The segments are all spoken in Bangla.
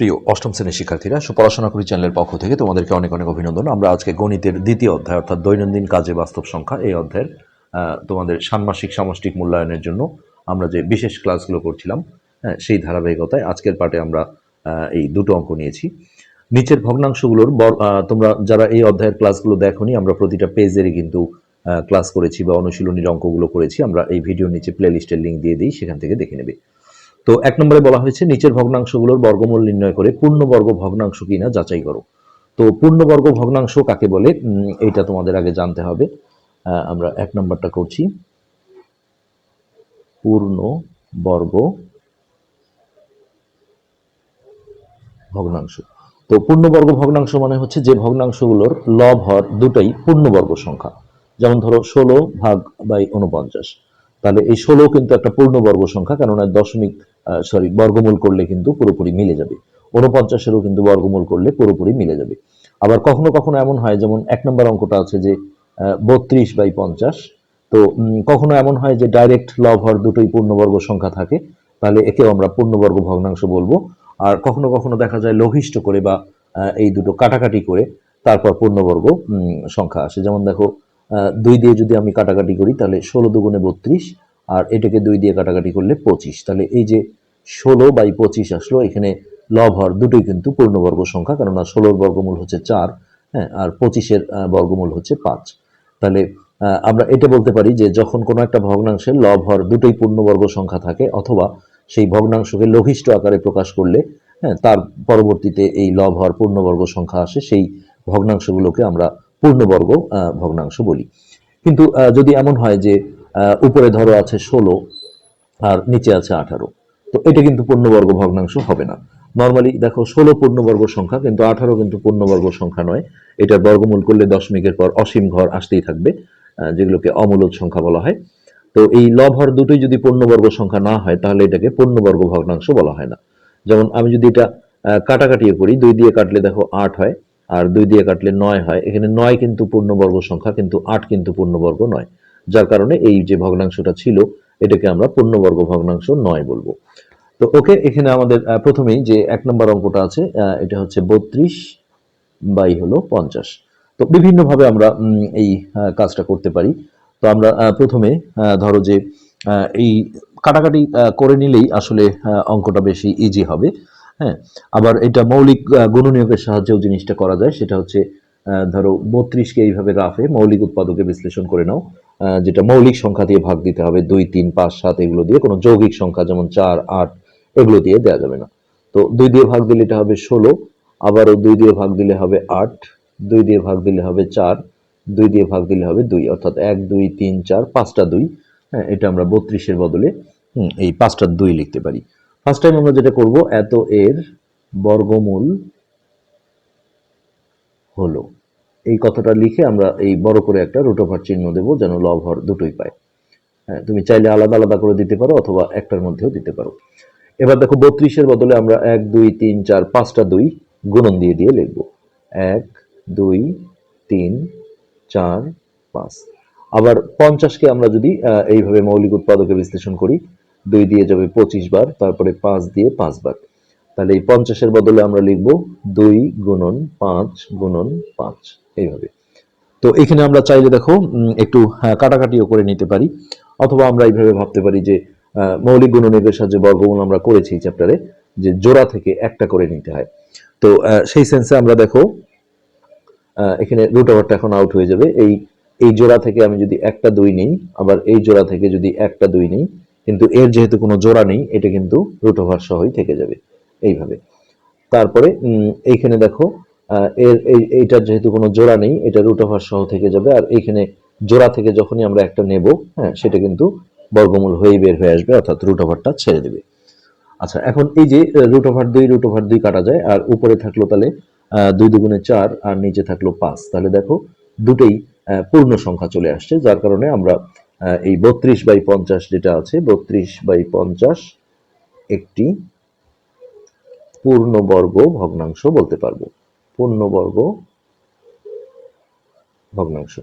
প্রিয় অষ্টম শ্রেণির শিক্ষার্থীরা সুপড়াশোনা করি চ্যানেলের পক্ষ থেকে তোমাদেরকে অনেক অনেক অভিনন্দন। আমরা আজকে গণিতের দ্বিতীয় অধ্যায় অর্থাৎ দৈনন্দিন কাজে বাস্তব সংখ্যা এই অধ্যায়ের তোমাদের ষান্মাসিক সামষ্টিক মূল্যায়নের জন্য আমরা যে বিশেষ ক্লাসগুলো করছিলাম হ্যাঁ, সেই ধারাবাহিকতায় আজকের পাঠে আমরা এই দুটো অঙ্ক নিয়েছি। নিচের ভগ্নাংশগুলোর তোমরা যারা এই অধ্যায়ের ক্লাসগুলো দেখোনি আমরা প্রতিটা পেজেরই কিন্তু ক্লাস করেছি বা অনুশীলনীর অঙ্কগুলো করেছি। আমরা এই ভিডিওর নিচে প্লে লিস্টের লিঙ্ক দিয়ে দিই সেখান থেকে দেখে নেবে। তো এক নম্বরে বলা হয়েছে, নিচের ভগ্নাংশগুলোর বর্গমূল নির্ণয় করে পূর্ণবর্গ ভগ্নাংশ কিনা যাচাই করো। তো পূর্ণবর্গ ভগ্নাংশ কাকে বলে? এইটা তোমাদের আগে জানতে হবে। আমরা এক নম্বরটা করছি। পূর্ণ বর্গ ভগ্নাংশ। তো পূর্ণবর্গ ভগ্নাংশ মানে হচ্ছে যে ভগ্নাংশগুলোর লব হর দুটোই পূর্ণবর্গ সংখ্যা। যেমন ধরো ষোলো ভাগ বাই উনপঞ্চাশ তাহলে এই ষোলো কিন্তু একটা পূর্ণবর্গ সংখ্যা, কেননা দশমিক সরি বর্গমূল করলে কিন্তু পুরোপুরি মিলে যাবে। উনপঞ্চাশেরও কিন্তু বর্গমূল করলে পুরোপুরি মিলে যাবে। আবার কখনো কখনো এমন হয়, যেমন এক নম্বর অঙ্কটা আছে যে বত্রিশ বাই পঞ্চাশ। তো কখনো এমন হয় যে ডাইরেক্ট লব হর দুটোই পূর্ণবর্গ সংখ্যা থাকে, তাহলে একেও আমরা পূর্ণবর্গ ভগ্নাংশ বলব। আর কখনো কখনো দেখা যায় লঘিষ্ঠ করে বা এই দুটো কাটাকাটি করে তারপর পূর্ণবর্গ সংখ্যা আসে। যেমন দেখো দুই দিয়ে যদি আমি কাটাকাটি করি, তাহলে ষোলো দুগুণে বত্রিশ, আর এটাকে দুই দিয়ে কাটাকাটি করলে পঁচিশ। তাহলে এই যে ষোলো বাই পঁচিশ আসলো, এখানে লব হর দুটোই কিন্তু পূর্ণবর্গ সংখ্যা, কেননা ষোলোর বর্গমূল হচ্ছে চার হ্যাঁ আর পঁচিশের বর্গমূল হচ্ছে পাঁচ। তাহলে আমরা এটা বলতে পারি যে যখন কোনো একটা ভগ্নাংশের লব হর দুটোই পূর্ণবর্গ সংখ্যা থাকে, অথবা সেই ভগ্নাংশকে লঘিষ্ঠ আকারে প্রকাশ করলে হ্যাঁ তার পরবর্তীতে এই লব হর পূর্ণবর্গ সংখ্যা আসে, সেই ভগ্নাংশগুলোকে আমরা পূর্ণবর্গ ভগ্নাংশ বলি। কিন্তু যদি এমন হয় যে উপরে ধরো আছে ষোলো আর নিচে আছে আঠারো তো এটা কিন্তু পূর্ণবর্গ ভগ্নাংশ হবে না। নর্মালি দেখো ষোলো পূর্ণবর্গ সংখ্যা কিন্তু আঠারো কিন্তু পূর্ণবর্গ সংখ্যা নয়। এটার বর্গমূল করলে দশমিকের পর অসীম ঘর আসতেই থাকবে যেগুলোকে অমূলদ সংখ্যা বলা হয়। তো এই লব হর দুটোই যদি পূর্ণবর্গ সংখ্যা না হয় তাহলে এটাকে পূর্ণবর্গ ভগ্নাংশ বলা হয় না। যেমন আমি যদি এটা আহ, কাটাকাটিও করি দুই দিয়ে কাটলে দেখো আট হয় আর দুই দিয়ে কাটলে নয় হয়। এখানে নয় কিন্তু পূর্ণবর্গ সংখ্যা, কিন্তু আট কিন্তু পূর্ণবর্গ নয়। যার কারণে এই যে ভগ্নাংশটা ছিল, এটাকে আমরা পূর্ণবর্গ ভগ্নাংশ নয় বলব। তো ওকে, এখানে আমাদের প্রথমেই যে এক নম্বর অঙ্কটা আছে এটা হচ্ছে বত্রিশ বাই হলো পঞ্চাশ। তো বিভিন্নভাবে আমরা এই কাজটা করতে পারি। তো আমরা প্রথমে ধরো যে এই কাটাকাটি করে নিলেই আসলে অঙ্কটা বেশি ইজি হবে। হ্যাঁ আবার এটা মৌলিক গুণনীয়কের সাহায্যেও জিনিসটা করা যায়। সেটা হচ্ছে ধরো বত্রিশকে এইভাবে রাফে মৌলিক উৎপাদকে বিশ্লেষণ করে নাও যেটা মৌলিক সংখ্যা দিয়ে ভাগ দিতে হবে, দুই, তিন, পাঁচ, সাত, এগুলো দিয়ে। কোনো যৌগিক সংখ্যা যেমন চার, আট, এগুলো দিয়ে দেওয়া যাবে না। তো দুই দিয়ে ভাগ দিলে এটা হবে ষোলো, আবারও দুই দিয়ে ভাগ দিলে হবে আট, দুই দিয়ে ভাগ দিলে হবে চার, দুই দিয়ে ভাগ দিলে হবে দুই। অর্থাৎ এক, দুই, তিন, চার, পাঁচটা দুই। হ্যাঁ এটা আমরা বত্রিশের বদলে এই পাঁচটা দুই লিখতে পারি। ফার্স্ট টাইম আমরা যেটা করব, এত এর বর্গমূল হলো। এই কথাটা লিখে আমরা এই বড় করে একটা রুট চিহ্ন দেবো, যেন লব দুটোই পায়। হ্যাঁ তুমি চাইলে আলাদা আলাদা করে দিতে পারো, অথবা একটার মধ্যেও দিতে পারো। এবার দেখো বত্রিশের বদলে আমরা এক, দুই, তিন, চার, পাঁচটা দুই গুণন দিয়ে দিয়ে লিখব। এক, দুই, তিন, চার, পাঁচ। আবার পঞ্চাশকে আমরা যদি এইভাবে মৌলিক উৎপাদকে বিশ্লেষণ করি দুই দিয়ে যাবে পঁচিশ বার, তারপরে পাঁচ দিয়ে পাঁচ বার। তাহলে এই পঞ্চাশের বদলে আমরা লিখব দুই গুণন পাঁচ গুণন পাঁচ, এইভাবে। তো এখানে আমরা চাইলে দেখো একটু কাটাকাটিও করে নিতে পারি। অথবা আমরা এইভাবে ভাবতে পারি যে মৌলিক গুণনীয়কের সাহায্যে বর্গমূল আমরা করেছি চ্যাপ্টারে যে জোড়া থেকে একটা করে নিতে হয়। তো সেই সেন্সে আমরা দেখো এখানে রুট ওভারটা এখন আউট হয়ে যাবে। এই এই জোড়া থেকে আমি যদি একটা দুই নিই, আবার এই জোড়া থেকে যদি একটা দুই নিই কিন্তু এর যেহেতু কোনো জোড়া নেই, এটা কিন্তু রুট ওভার সহই থেকে যাবে এইভাবে। তারপরে এইখানে দেখো এর এইটার যেহেতু কোনো জোড়া নেই, এটা রুট ওভার সহ থেকে যাবে। আর এইখানে জোড়া থেকে যখনই আমরা একটা নেব হ্যাঁ সেটা কিন্তু বর্গমূল হয়েই বের হয়ে আসবে, অর্থাৎ রুট ওভারটা ছেড়ে দেবে। আচ্ছা এখন এই যে রুট ওভার দুই রুট ওভার দুই কাটা যায়, আর উপরে থাকল তাহলে দুই দুগুণে চার, আর নিচে থাকল পাঁচ। তাহলে দেখো, দুটোই পূর্ণ সংখ্যা চলে আসছে, যার কারণে আমরা এই বত্রিশ বাই পঞ্চাশ যেটা আছে, বত্রিশ বাই পঞ্চাশ একটি পূর্ণবর্গ ভগ্নাংশ বলতে পারব। পূর্ণবর্গ ভগ্নাংশ।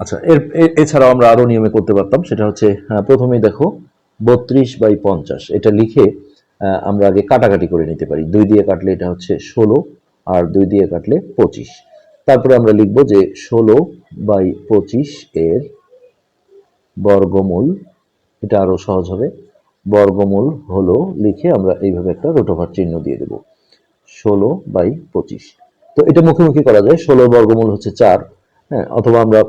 আচ্ছা এর এছাড়াও আমরা আরও নিয়মে করতে পারতাম, সেটা হচ্ছে প্রথমেই দেখো, বত্রিশ বাই পঞ্চাশ, এটা লিখে আমরা আগে কাটাকাটি করে নিতে পারি। দুই দিয়ে কাটলে এটা হচ্ছে ষোলো, আর দুই দিয়ে কাটলে পঁচিশ। তারপরে আমরা লিখব যে ষোলো বাই পঁচিশ এর বর্গমূল এটা আরও সহজ হবে। বর্গমূল হলো লিখে আমরা এইভাবে একটা রুট ওভার চিহ্ন দিয়ে দেব। ষোলো বাই পঁচিশ। তো এটা মুখোমুখি করা যায়। ষোলো বর্গমূল হচ্ছে চার। হ্যাঁ অথবা আমরা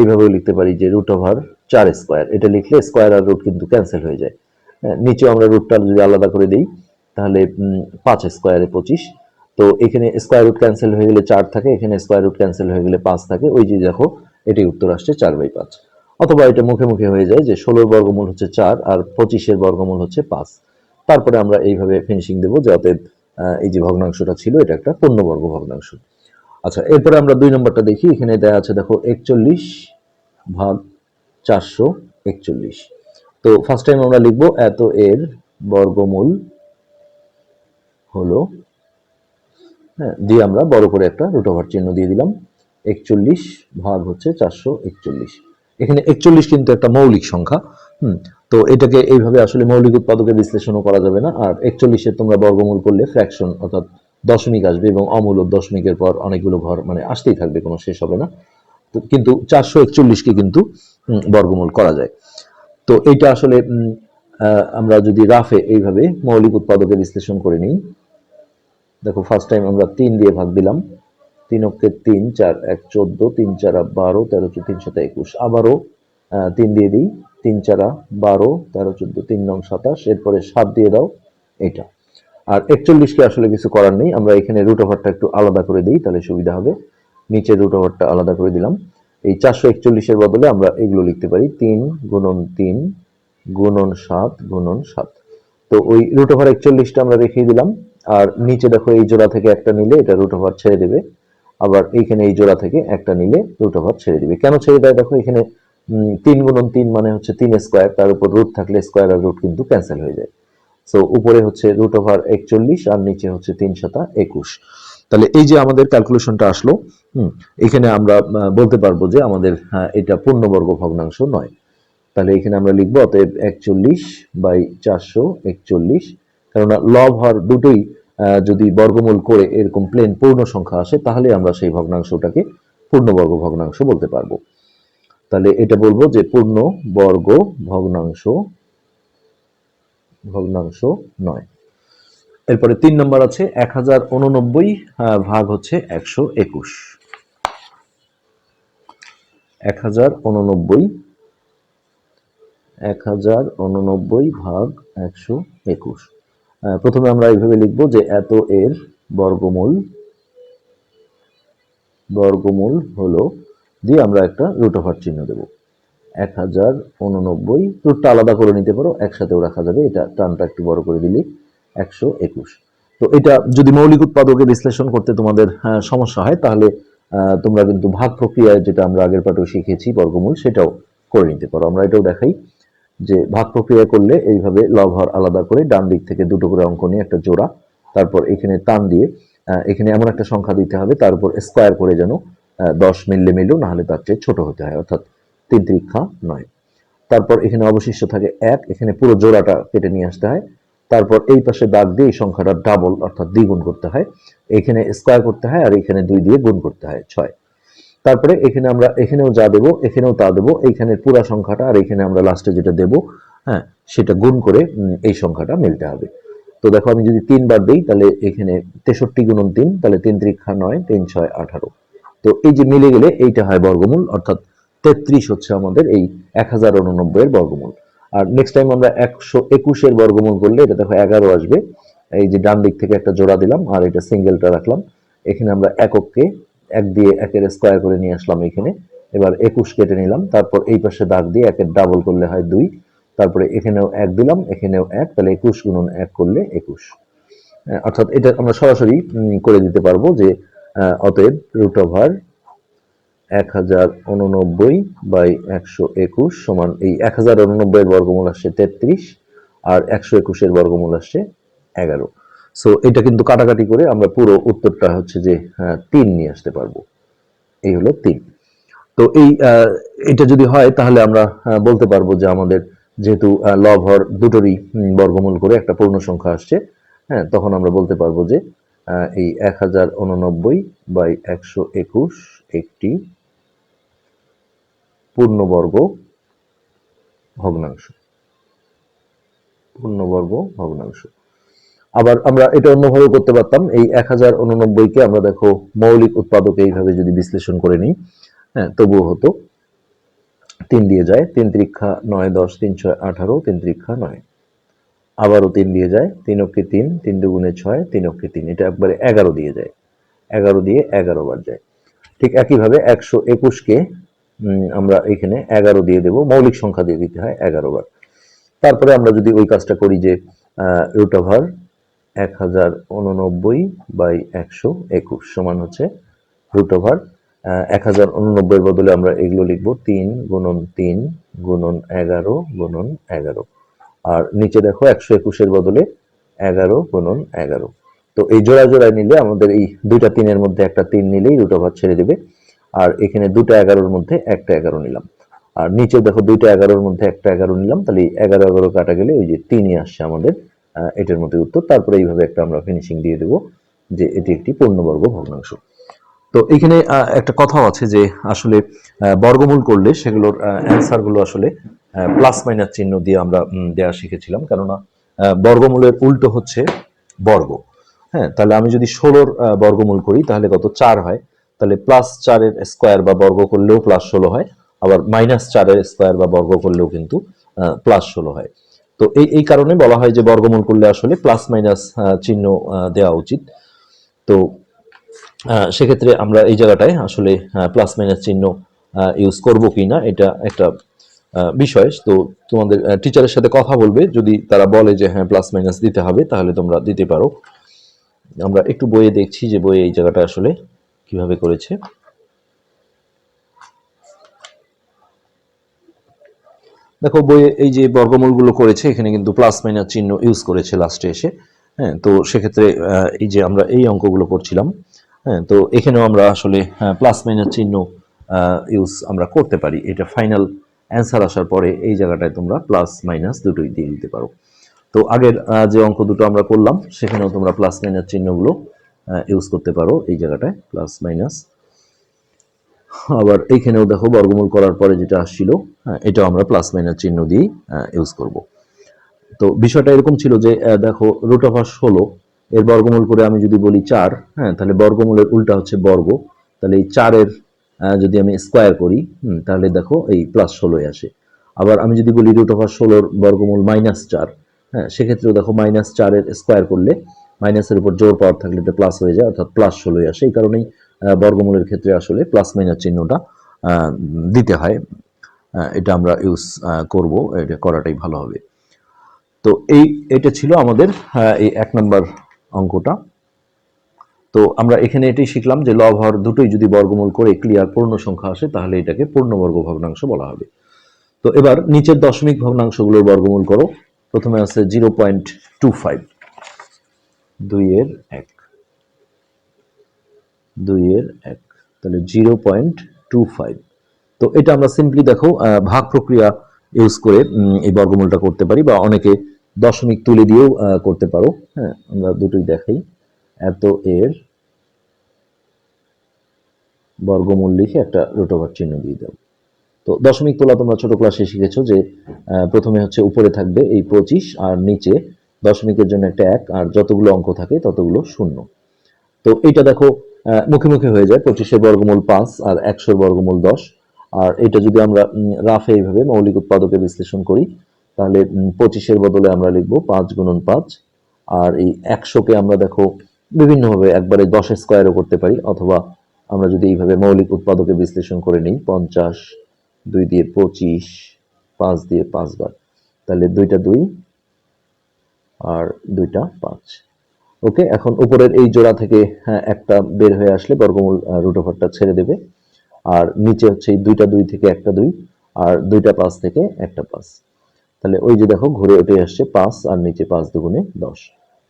এইভাবেও লিখতে পারি যে রুট ওভার চার স্কোয়ার এটা লিখলে স্কোয়ার আর রুট কিন্তু ক্যান্সেল হয়ে যায়। হ্যাঁ, নিচেও আমরা রুটটা যদি আলাদা করে দিই তাহলে পাঁচ স্কোয়ারে পঁচিশ। তো এখানে স্কোয়ার রুট ক্যান্সেল হয়ে গেলে চার থাকে এখানে স্কোয়ার রুট ক্যান্সেল হয়ে গেলে পাঁচ থাকে। ওই যে দেখো এটি উত্তর আসছে চার বাই পাঁচ। অথবা এটা মুখে মুখে হয়ে যায় যে ষোলোর বর্গমূল হচ্ছে চার আর পঁচিশের বর্গমূল হচ্ছে পাঁচ। তারপরে আমরা এইভাবে ফিনিশিং দেবো যে অতএব এই যে ভগ্নাংশটা ছিল, এটা একটা পূর্ণবর্গ ভগ্নাংশ। আচ্ছা এরপরে আমরা দুই নম্বরটা দেখি। এখানে দেয়া আছে, দেখো, একচল্লিশ ভাগ চারশো একচল্লিশ। তো ফার্স্ট টাইম আমরা লিখব এত এর বর্গমূল হলো হ্যাঁ দিয়ে আমরা বড় করে একটা রুট ওভার চিহ্ন দিয়ে দিলাম। একচল্লিশ ভাগ হচ্ছে চারশো একচল্লিশ। এখানে একচল্লিশ কিন্তু একটা মৌলিক সংখ্যা, হুম, তো এটাকে এইভাবে আসলে মৌলিক উৎপাদকে বিশ্লেষণও করা যাবে না, আর একচল্লিশের তোমরা বর্গমূল করলে ফ্র্যাকশন অর্থাৎ দশমিক আসবে এবং অমূলক দশমিকের পর অনেকগুলো ঘর মানে আসতেই থাকবে, কোনো শেষ হবে না। কিন্তু চারশো একচল্লিশকে কিন্তু বর্গমূল করা যায়। তো এইটা আসলে আমরা যদি রাফে এইভাবে মৌলিক উৎপাদকে বিশ্লেষণ করে নিই, দেখো ফার্স্ট টাইম আমরা তিন দিয়ে ভাগ দিলাম। তিন অক্ষে তিন চার এক চোদ্দ, তিন চারা বারো, তেরো তিন সাথে একুশ। আবারও তিন দিয়ে দিই, তিন চারা বারো, তেরো, চোদ্দ, তিন নং সাতাশ, এরপরে সাত দিয়ে দাও এটা আর একচল্লিশকে আসলে কিছু করার নেই, আমরা এখানে রুট ওভারটা একটু আলাদা করে দিই, তাহলে সুবিধা হবে। নিচের রুট ওভারটা আলাদা করে দিলাম। এই চারশো একচল্লিশের বদলে আমরা এগুলো লিখতে পারি, তিন গুণন তিন গুণন সাত গুণন সাত। তো ওই রুট ওভার একচল্লিশটা আমরা রেখেই দিলাম, আর নিচে দেখো এই জোড়া থেকে একটা নিলে এটা রুট ওভার ছেড়ে দেবে। আবার এইখানে এই জোড়া থেকে একটা নিলে রুট ওভার ছেড়ে দিবে। কেন ছেড়ে দেয়? দেখো এখানে তিন গুণন তিন মানে হচ্ছে তিন স্কোয়ার তার উপর রুট থাকলে স্কোয়ার আর রুট কিন্তু ক্যান্সেল হয়ে যায়। সো উপরে হচ্ছে রুট ওভার একচল্লিশ আর নিচে হচ্ছে তিন শতা একুশ। তাহলে এই যে আমাদের ক্যালকুলেশনটা আসলো এখানে আমরা বলতে পারব যে আমাদের হ্যাঁ, এটা পূর্ণবর্গ ভগ্নাংশ নয়। তাহলে এখানে আমরা লিখব অতএব একচল্লিশ বাই চারশো একচল্লিশ কেননা লব হর দুটোই যদি বর্গমূল করে এরকম প্লেন পূর্ণ সংখ্যা আসে, তাহলে আমরা সেই ভগ্নাংশটাকে পূর্ণবর্গ ভগ্নাংশ বলতে পারব। তাহলে এটা বলব যে পূর্ণ বর্গ ভগ্নাংশ ভগ্নাংশ নয়। এরপরে তিন নম্বর আছে, এক হাজার উননব্বই ভাগ হচ্ছে একশো একুশ। এক হাজার উননব্বই এক হাজার উননব্বই ভাগ একশো একুশ। প্রথমে আমরা এইভাবে লিখব যে এত এর বর্গমূল বর্গমূল হলো দিয়ে আমরা একটা রুট ওভার চিহ্ন দেব। এক হাজার উননব্বই রুটটা আলাদা করে নিতে পারো, একসাথেও রাখা যাবে। এটা টানটা একটু বড় করে দিলে, একশো একুশ। তো এটা যদি মৌলিক উৎপাদকে বিশ্লেষণ করতে তোমাদের সমস্যা হয়, তাহলে তোমরা কিন্তু ভাগ প্রক্রিয়ায় যেটা আমরা আগের পাঠেও শিখেছি বর্গমূল, সেটাও করে নিতে পারো। আমরা এটাও দেখাই। যে ভাগ প্রক্রিয়া করলে এইভাবে লব হর আলাদা করে ডান দিক থেকে দুটো করে অঙ্ক নিয়ে একটা জোড়া, তারপর এখানে টান দিয়ে এখানে এমন একটা সংখ্যা দিতে হবে, তারপর স্কোয়ার করে যেন দশ মিললে মিললেও নাহলে তার চেয়ে ছোট হতে হয়, অর্থাৎ তিন ত্রিক্ষা নয়। তারপর এখানে অবশিষ্ট থাকে এক, এখানে পুরো জোড়াটা কেটে নিয়ে আসতে হয়। তারপর এই পাশে দাগ দিয়ে এই সংখ্যাটা ডাবল অর্থাৎ দ্বিগুণ করতে হয়। এখানে স্কোয়ার করতে হয় আর এখানে দুই দিয়ে গুণ করতে হয়, ছয়। তারপরে এখানে আমরা, এখানেও যা দেবো, এখানেও তা দেবো, এইখানে পুরা সংখ্যাটা আর এখানে আমরা লাস্টে যেটা দেব হ্যাঁ সেটা গুণ করে এই সংখ্যাটা মিলতে হবে। তো দেখো আমি যদি তিনবার দিই, তাহলে এখানে তেষট্টি গুণন তিন, তাহলে তিন ত্রিক্ষা নয়, তিন ছয় আঠারো। তো এই যে মিলে গেলে এইটা হয় বর্গমূল, অর্থাৎ তেত্রিশ হচ্ছে আমাদের এই এক হাজার উননব্বই এর বর্গমূল। আর নেক্সট টাইম আমরা একশো একুশের বর্গমূল করলে, এটা দেখো এগারো আসবে। এই যে ডান দিক থেকে একটা জোড়া দিলাম, আর এটা সিঙ্গেলটা রাখলাম। এখানে আমরা একককে এক দিয়ে একের স্কোয়ার করে নিয়ে আসলাম এখানে। এবার একুশ কেটে নিলাম, তারপর এই পাশে দাগ দিয়ে একের ডাবল করলে হয় দুই। তারপরে এখানেও এক দিলাম, এখানেও এক, তাহলে একুশ গুণন এক করলে একুশ। অর্থাৎ এটা আমরা সরাসরি করে দিতে পারব যে অতএব রুট ওভার এক হাজার উননব্বই বাই একশো একুশ সমান এই এক হাজার উননব্বই এর বর্গমূল আসছে তেত্রিশ, আর একশো একুশের বর্গমূল আসছে এগারো। সো এটা কিন্তু কাটাকাটি করে আমরা পুরো উত্তরটা হচ্ছে যে তিন নিয়ে আসতে পারব। এই হলো তিন। তো এই এটা যদি হয় তাহলে আমরা বলতে পারব যে আমাদের যেহেতু হর দুটোরই বর্গমূল করে একটা পূর্ণ সংখ্যা আসছে হ্যাঁ তখন আমরা বলতে পারব যে এই এক হাজার উননব্বই বাই একশো একুশ একটি পূর্ণবর্গ ভগ্নাংশ। পূর্ণবর্গ ভগ্নাংশ। আবার আমরা এটা অন্যভাবে করতে পারতাম। এই এক হাজার উননব্বইকে আমরা দেখো মৌলিক উৎপাদকে এইভাবে যদি বিশ্লেষণ করে নিই হ্যাঁ তবুও হতো। তিন দিয়ে যায়, তিন ত্রিক্ষা নয় দশ, তিন ছয় আঠারো, তিন ত্রিক্ষা নয়। আবারও তিন দিয়ে যায়, তিন অক্ষে তিন তিন দুগুণে ছয়, তিন অক্ষে তিন। এটা একবারে এগারো দিয়ে যায়। এগারো দিয়ে এগারো বার যায়। ঠিক একইভাবে একশো একুশকে আমরা এখানে এগারো দিয়ে দেব। মৌলিক সংখ্যা দিয়ে দিতে হয় এগারো বার। তারপরে আমরা যদি ওই কাজটা করি যে রুট ওভার এক হাজার উননব্বই বাই একশো একুশ সমান হচ্ছে রুট ওভার এক হাজার উননব্বইয়ের বদলে আমরা এগুলো লিখব তিন গুণন তিন গুণন এগারো গুণন এগারো। আর নিচে দেখো একশো একুশের বদলে এগারো গুণন এগারো। তো এই জোড়া জোড়ায় নিলে আমাদের এই দুইটা তিনের মধ্যে একটা তিন নিলেই রুট ওভার ছেড়ে দেবে। আর এখানে দুটো এগারোর মধ্যে একটা এগারো নিলাম। আর নিচে দেখো দুইটা এগারোর মধ্যে একটা এগারো নিলাম, তাহলে এগারো এগারো কাটা গেলে ওই যে তিনই আসছে আমাদের। এটার মধ্যে উত্তর। তারপরে এইভাবে একটা আমরা ফিনিশিং দিয়ে দেবো যে এটি একটি পূর্ণবর্গ ভগ্নাংশ। তো এখানে একটা কথাও আছে যে আসলে বর্গমূল করলে সেগুলোর অ্যান্সারগুলো আসলে প্লাস মাইনাস চিহ্ন দিয়ে আমরা দেওয়া শিখেছিলাম। কেননা বর্গমূলের উল্টো হচ্ছে বর্গ। হ্যাঁ তাহলে আমি যদি ষোলোর বর্গমূল করি, তাহলে কত? চার হয়। তাহলে প্লাস চারের স্কোয়ার বা বর্গ করলেও প্লাস ষোলো হয়। আবার মাইনাস চারের স্কোয়ার বা বর্গ করলেও কিন্তু প্লাস ষোলো হয়। তো এই এই কারণে বলা হয় যে বর্গমূল করলে আসলে প্লাস মাইনাস চিহ্ন দেওয়া উচিত। তো সেক্ষেত্রে আমরা এই জায়গাটায় আসলে প্লাস মাইনাস চিহ্ন ইউজ করব কি না এটা একটা বিষয়। তো তোমাদের টিচারের সাথে কথা বলবে। যদি তারা বলে যে হ্যাঁ প্লাস মাইনাস দিতে হবে, তাহলে তোমরা দিতে পারো। আমরা একটু বইয়ে দেখছি যে বইয়ে এই জায়গাটা আসলে কীভাবে করেছে। দেখো বইয়ে এই যে বর্গমূলগুলো করেছে, এখানে কিন্তু প্লাস মাইনাস চিহ্ন ইউজ করেছে লাস্টে এসে। হ্যাঁ তো সেক্ষেত্রে এই যে আমরা এই অঙ্কগুলো করছিলাম হ্যাঁ তো এখানেও আমরা আসলে প্লাস মাইনাস চিহ্ন ইউজ আমরা করতে পারি। এটা ফাইনাল অ্যান্সার আসার পরে এই জায়গাটায় তোমরা প্লাস মাইনাস দুটোই দিয়ে দিতে পারো। তো আগের যে অঙ্ক দুটো আমরা করলাম, সেখানেও তোমরা প্লাস মাইনাস চিহ্নগুলো ইউজ করতে পারো এই জায়গাটায় প্লাস মাইনাস আবার এইখানেও দেখো বর্গমূল করার পরে যেটা আসছিল হ্যাঁ, এটাও আমরা প্লাস মাইনাস চিহ্ন দিয়েই ইউজ করব। তো বিষয়টা এরকম ছিল যে দেখো রুট ওভার ষোলো এর বর্গমূল করে আমি যদি বলি চার হ্যাঁ তাহলে বর্গমূলের উল্টা হচ্ছে বর্গ তাহলে এই চারের যদি আমি স্কোয়ার করি তাহলে দেখো এই প্লাস ষোলোই আসে। আবার আমি যদি বলি রুট ওভার ষোলোর বর্গমূল মাইনাস চার হ্যাঁ সেক্ষেত্রেও দেখো মাইনাস চারের স্কোয়ার করলে মাইনাসের উপর জোর পাওয়ার থাকলে এটা প্লাস হয়ে যায় অর্থাৎ প্লাস ষোলোই আসে। এই কারণেই বর্গমূলের ক্ষেত্রে আসলে প্লাস মাইনাস চিহ্নটা দিতে হয়। এটা আমরা ইউজ করব, এটা করাটাই ভালো হবে। তো এই, এটা ছিল আমাদের এই এক নম্বর অঙ্কটা। তো আমরা এখানে এটাই শিখলাম যে লব হর দুটোই যদি বর্গমূল করে ক্লিয়ার পূর্ণ সংখ্যা আসে, তাহলে এটাকে পূর্ণবর্গ ভগ্নাংশ বলা হবে। তো এবার নিচের দশমিক ভগ্নাংশগুলোর বর্গমূল করো। প্রথমে আছে জিরো পয়েন্ট টু ফাইভ দুইয়ের এক। দুইয়ের এক, তাহলে জিরো পয়েন্ট টু ফাইভ। তো এটা আমরা সিম্পলি দেখো ভাগ প্রক্রিয়া ইউজ করে এই বর্গমূলটা করতে পারি বা অনেকে দশমিক তুলে দিয়েও করতে পারো। হ্যাঁ আমরা দুটোই দেখাই। এত এর বর্গমূল লিখে একটা রুট ওভার চিহ্ন দিয়ে দাও তো দশমিক তোলা তোমরা ছোট ক্লাসে শিখেছো যে প্রথমে হচ্ছে উপরে থাকবে এই পঁচিশ আর নিচে দশমিকের জন্য একটা এক, আর যতগুলো অঙ্ক থাকে ততগুলো শূন্য। তো এইটা দেখো আহ, মুখে মুখে হয়ে যায় পঁচিশের বর্গমূল পাঁচ আর একশোর বর্গমূল দশ। আর এটা যদি আমরা রাফে এইভাবে মৌলিক উৎপাদকে বিশ্লেষণ করি তাহলে পঁচিশের বদলে আমরা লিখব পাঁচ গুণন পাঁচ। আর এই একশোকে আমরা দেখো বিভিন্নভাবে একবারে দশ স্কোয়ারও করতে পারি অথবা আমরা যদি এইভাবে মৌলিক উৎপাদকে বিশ্লেষণ করে নিই পঞ্চাশ দুই দিয়ে পঁচিশ পাঁচ দিয়ে পাঁচবার। তাহলে দুইটা দুই আর দুইটা পাঁচ। ওকে এখন উপরের এই জোড়া থেকে হ্যাঁ, একটা বের হয়ে আসলে বর্গমূল রুট ওভারটা ছেড়ে দেবে। আর নিচে হচ্ছে এই দুইটা দুই থেকে একটা দুই আর দুইটা পাঁচ থেকে একটা পাঁচ। তাহলে ওই যে দেখো ঘুরে উঠে আসছে পাঁচ আর নিচে পাঁচ দুগুণে দশ।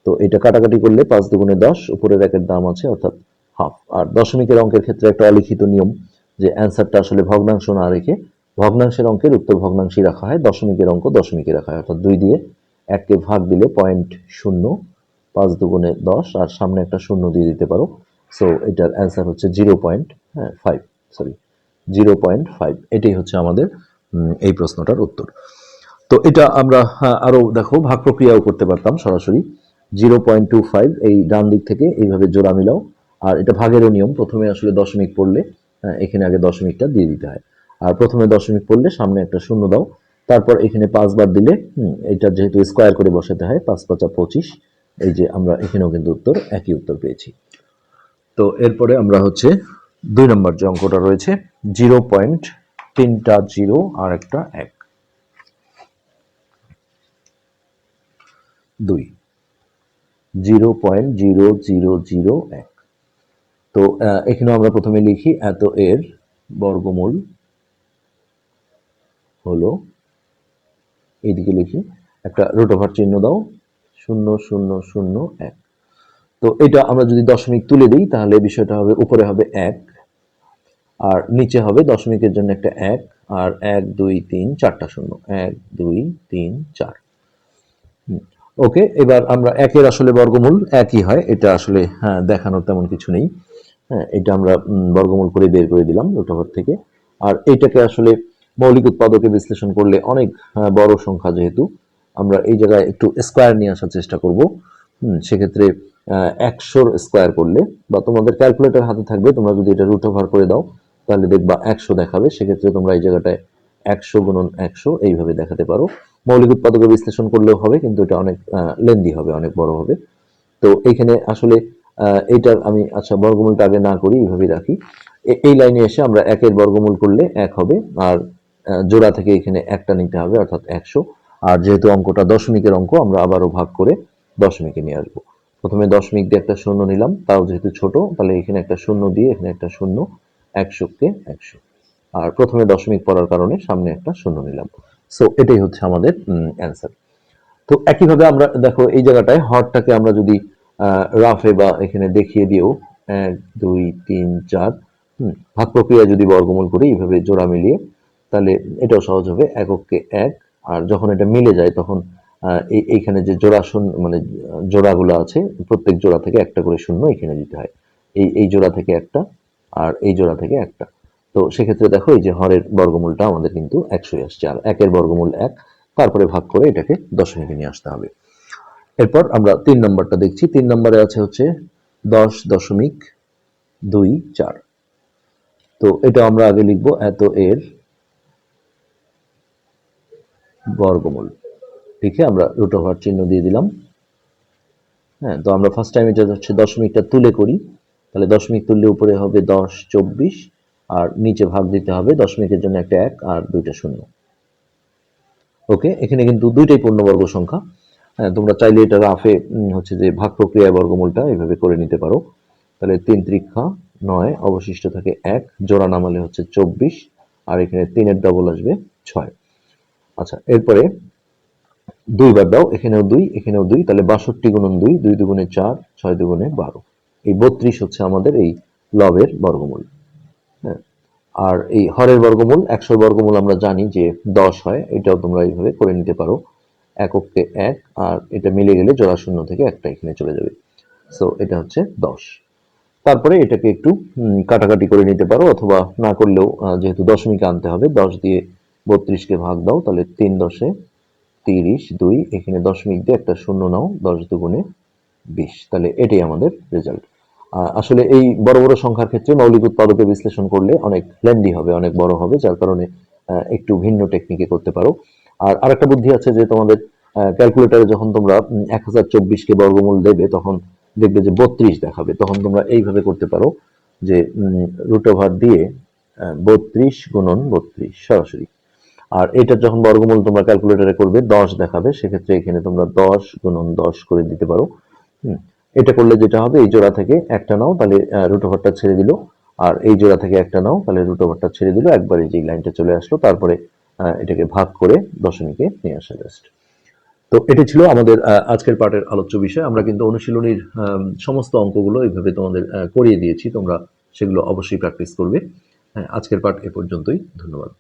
তো এটা কাটাকাটি করলে পাঁচ দুগুণে দশ উপরের একের দাম আছে অর্থাৎ হাফ। আর দশমিকের অঙ্কের ক্ষেত্রে একটা অলিখিত নিয়ম যে অ্যান্সারটা আসলে ভগ্নাংশ না রেখে ভগ্নাংশের অঙ্কের উত্তর ভগ্নাংশই রাখা হয় দশমিকের অঙ্ক দশমিকে রাখা হয়। অর্থাৎ দুই দিয়ে এককে ভাগ দিলে পয়েন্ট শূন্য পাঁচ দুগুণে দশ আর সামনে একটা শূন্য দিয়ে দিতে পারো। সো এটার অ্যান্সার হচ্ছে জিরো পয়েন্ট হ্যাঁ five sorry zero point five এটাই হচ্ছে আমাদের এই প্রশ্নটার উত্তর। তো এটা আমরা হ্যাঁ, আরও দেখো ভাগ প্রক্রিয়াও করতে পারতাম সরাসরি। জিরো পয়েন্ট টু ফাইভ এই ডান দিক থেকে এইভাবে জোড়া মিলাও। আর এটা ভাগেরও নিয়ম প্রথমে আসলে দশমিক পড়লে হ্যাঁ, এখানে আগে দশমিকটা দিয়ে দিতে হয়। আর প্রথমে দশমিক পড়লে সামনে একটা শূন্য দাও। তারপর এখানে পাঁচবার দিলে এটা যেহেতু স্কোয়ার করে বসাতে হয় পাঁচ পাঁচা পঁচিশ এই যে আমরা এখানেও কিন্তু উত্তর, একই উত্তর পেয়েছি। তো এরপরে আমরা হচ্ছে দুই নম্বর যে অঙ্কটা রয়েছে, জিরো পয়েন্ট তিনটা জিরো আর একটা এক। দুই। Zero point zero zero zero এক। তো এখানেও আমরা প্রথমে লিখি, এত এর বর্গমূল হলো, এইদিকে লিখি, একটা রুট ওভার চিহ্ন দাও শূন্য শূন্য শূন্য এক। তো এটা আমরা যদি দশমিক তুলে দিই তাহলে বিষয়টা হবে উপরে হবে এক আর নিচে হবে দশমিকের জন্য একটা এক আর এক দুই তিন চারটা শূন্য। এক দুই তিন চার। ওকে এবার আমরা একের আসলে বর্গমূল একই হয় এটা আসলে হ্যাঁ দেখানোর তেমন কিছু নেই। হ্যাঁ এটা আমরা বর্গমূল করে বের করে দিলাম রুট ওভার থেকে। আর এটাকে আসলে মৌলিক উৎপাদকে বিশ্লেষণ করলে অনেক হ্যাঁ, বড় সংখ্যা যেহেতু আমরা এই জায়গায় একটু স্কোয়ার নিয়ে আসার চেষ্টা করব। সেক্ষেত্রে একশোর স্কোয়ার করলে বা তোমাদের ক্যালকুলেটর হাতে থাকবে, তোমরা যদি এটা রুট ওভার করে দাও, তাহলে দেখবা একশো দেখাবে। সেক্ষেত্রে তোমরা এই জায়গাটায় একশো গুণন একশো এইভাবে দেখাতে পারো। মৌলিক উৎপাদকে বিশ্লেষণ করলেও হবে, কিন্তু এটা অনেক লেন্দি হবে, অনেক বড় হবে। তো এইখানে আসলে এইটার আমি আচ্ছা বর্গমূলটা আগে না করি, এইভাবেই রাখি। এই লাইনে এসে আমরা একের বর্গমূল করলে এক হবে, আর জোড়া থেকে এখানে একটা নিতে হবে, অর্থাৎ একশো। আর যেহেতু অঙ্কটা দশমিকের অঙ্ক আমরা আবারও ভাগ করে দশমিকে নিয়ে আসব। প্রথমে দশমিক দিয়ে একটা শূন্য নিলাম তাও যেহেতু ছোট তাহলে এখানে একটা শূন্য দিয়ে এখানে একটা শূন্য একশোকে একশো। আর প্রথমে দশমিক পড়ার কারণে সামনে একটা শূন্য নিলাম। সো এটাই হচ্ছে আমাদের অ্যান্সার তো একইভাবে আমরা দেখো এই জায়গাটায় হরটাকে আমরা যদি রাফে বা এখানে দেখিয়ে দিও এক দুই তিন চার হুম, ভাগ প্রক্রিয়া যদি বর্গমূল করি এইভাবে জোড়া মিলিয়ে তাহলে এটাও সহজ হবে এককে এক আর যখন এটা মিলে যায়, তখন এই- এইখানে যে জোড়া শূন্য মানে জোড়াগুলো আছে, প্রত্যেক জোড়া থেকে একটা করে শূন্য এখানে দিতে হয়। এই এই জোড়া থেকে একটা আর এই জোড়া থেকে একটা। তো সেক্ষেত্রে দেখো, এই যে হরের বর্গমূলটা আমাদের কিন্তু একশোই আসছে, আর একের বর্গমূল এক, তারপরে ভাগ করে এটাকে দশমিকে নিয়ে আসতে হবে। এরপর আমরা তিন নম্বরটা দেখছি। তিন নম্বরে আছে হচ্ছে দশ দশমিক দুই চার। তো এটা আমরা আগে লিখব, এত এর বর্গমূল। লিখে আমরা রুট ওভার চিহ্ন দিয়ে দিলাম। হ্যাঁ তো আমরা ফার্স্ট টাইম এটা হচ্ছে দশমিকটা তুলে করি, তাহলে দশমিক তুললে উপরে হবে দশ, চব্বিশ, আর নিচে ভাগ দিতে হবে দশমিকের জন্য একটা এক আর দুইটা শূন্য। ওকে, এখানে কিন্তু দুইটাই পূর্ণবর্গ সংখ্যা। হ্যাঁ তোমরা চাইলে এটা রাফে হচ্ছে যে ভাগ প্রক্রিয়া বর্গমূলটা এইভাবে করে নিতে পারো। তাহলে তিন ত্রিক্ষা নয়, অবশিষ্ট থাকে এক, জোড়া নামালে হচ্ছে চব্বিশ, আর এখানে তিনের ডবল আসবে ছয়। আচ্ছা এরপরে দুইবার দাও, এখানেও দুই এখানেও দুই, তাহলে বাষট্টি গুণন দুই দুই দুগুণে চার, ছয় দুগুণে বারো। এই বত্রিশ হচ্ছে আমাদের এই লবের বর্গমূল। হ্যাঁ আর এই হরের বর্গমূল, একশোর বর্গমূল আমরা জানি যে দশ হয়, এটাও তোমরা এইভাবে করে নিতে পারো। এককে এক, আর এটা মিলে গেলে জোড়া শূন্য থেকে একটা এখানে চলে যাবে। সো এটা হচ্ছে দশ। তারপরে এটাকে একটু কাটাকাটি করে নিতে পারো, অথবা না করলেও যেহেতু দশমিকে আনতে হবে, দশ দিয়ে বত্রিশকে ভাগ দাও, তাহলে তিন দশে তিরিশ দুই, এখানে দশমিক দিয়ে একটা শূন্য নাও, দশ দুগুণে বিশ। তাহলে এটাই আমাদের রেজাল্ট আসলে এই বড় বড় সংখ্যার ক্ষেত্রে মৌলিক উৎপাদকে বিশ্লেষণ করলে অনেক লেন্দি হবে, অনেক বড় হবে, যার কারণে একটু ভিন্ন টেকনিকে করতে পারো। আর আরেকটা বুদ্ধি আছে যে তোমাদের ক্যালকুলেটারে যখন তোমরা এক হাজার চব্বিশকে বর্গমূল দেবে, তখন দেখবে যে বত্রিশ দেখাবে। তখন তোমরা এইভাবে করতে পারো যে রুট ওভার দিয়ে বত্রিশ গুণন বত্রিশ সরাসরি। আর এটা যখন বর্গমূল তোমরা ক্যালকুলেটরে করবে, দশ দেখাবে, সেক্ষেত্রে এখানে তোমরা দশ গুণন দশ করে দিতে পারো। এটা করলে যেটা হবে, এই জোড়া থেকে একটা নাও, তাহলে রুট ওভারটা ছেড়ে দিল। আর এই জোড়া থেকে একটা নাও, তাহলে রুট ওভারটা ছেড়ে দিল। একবারে যে লাইনটা চলে আসলো, তারপরে এটাকে ভাগ করে দশমিকে নিয়ে আসা জাস্ট তো এটি ছিল আমাদের আজকের পাঠের আলোচ্য বিষয়। আমরা কিন্তু অনুশীলনীর সমস্ত অঙ্কগুলো এইভাবে তোমাদের করিয়ে দিয়েছি। তোমরা সেগুলো অবশ্যই প্র্যাকটিস করবে। হ্যাঁ আজকের পাঠ এ পর্যন্তই। ধন্যবাদ।